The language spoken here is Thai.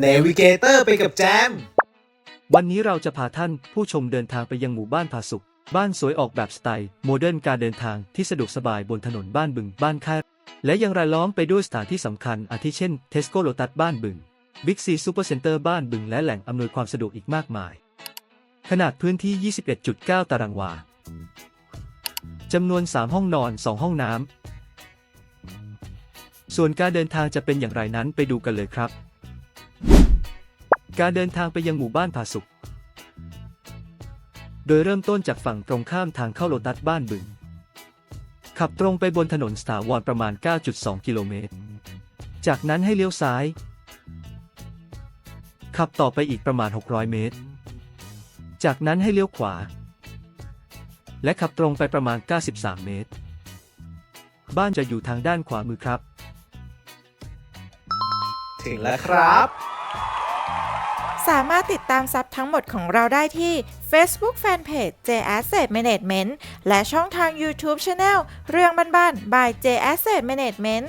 เนวิเกเตอร์ไปกับแจม วันนี้เราจะพาท่านผู้ชมเดินทางไปยังหมู่บ้านผาสุกบ้านสวยออกแบบสไตล์โมเดิร์นการเดินทางที่สะดวกสบายบนถนนบ้านบึงบ้านค่ายและยังรายล้อมไปด้วยสถานที่สำคัญอาทิเช่นเทสโก้โลตัสบ้านบึงบิ๊กซีซูเปอร์เซ็นเตอร์บ้านบึงและแหล่งอำนวยความสะดวกอีกมากมาย ขนาดพื้นที่ 21.9 ตารางวาจำนวน 3 ห้องนอน 2 ห้องน้ำส่วนการเดินทางจะเป็นอย่างไรนั้นไปดูกันเลยครับ การเดินทางไปยังหมู่บ้านผาสุก โดยเริ่มต้นจากฝั่งตรงข้ามทางเข้าโลตัสบ้านบึง ขับตรงไปบนถนนสถาวรประมาณ 9.2 กิโลเมตร จากนั้นให้เลี้ยวซ้าย ขับต่อไปอีกประมาณ 600 เมตร จากนั้นให้เลี้ยวขวา และขับตรงไปประมาณ 93 เมตร บ้านจะอยู่ทางด้านขวามือครับ ถึงแล้วครับ สามารถติดตามซับทั้งหมดของเราได้ที่ Facebook Fanpage J Asset Management และช่องทาง YouTube Channel เรื่องบ้านๆ by J Asset Management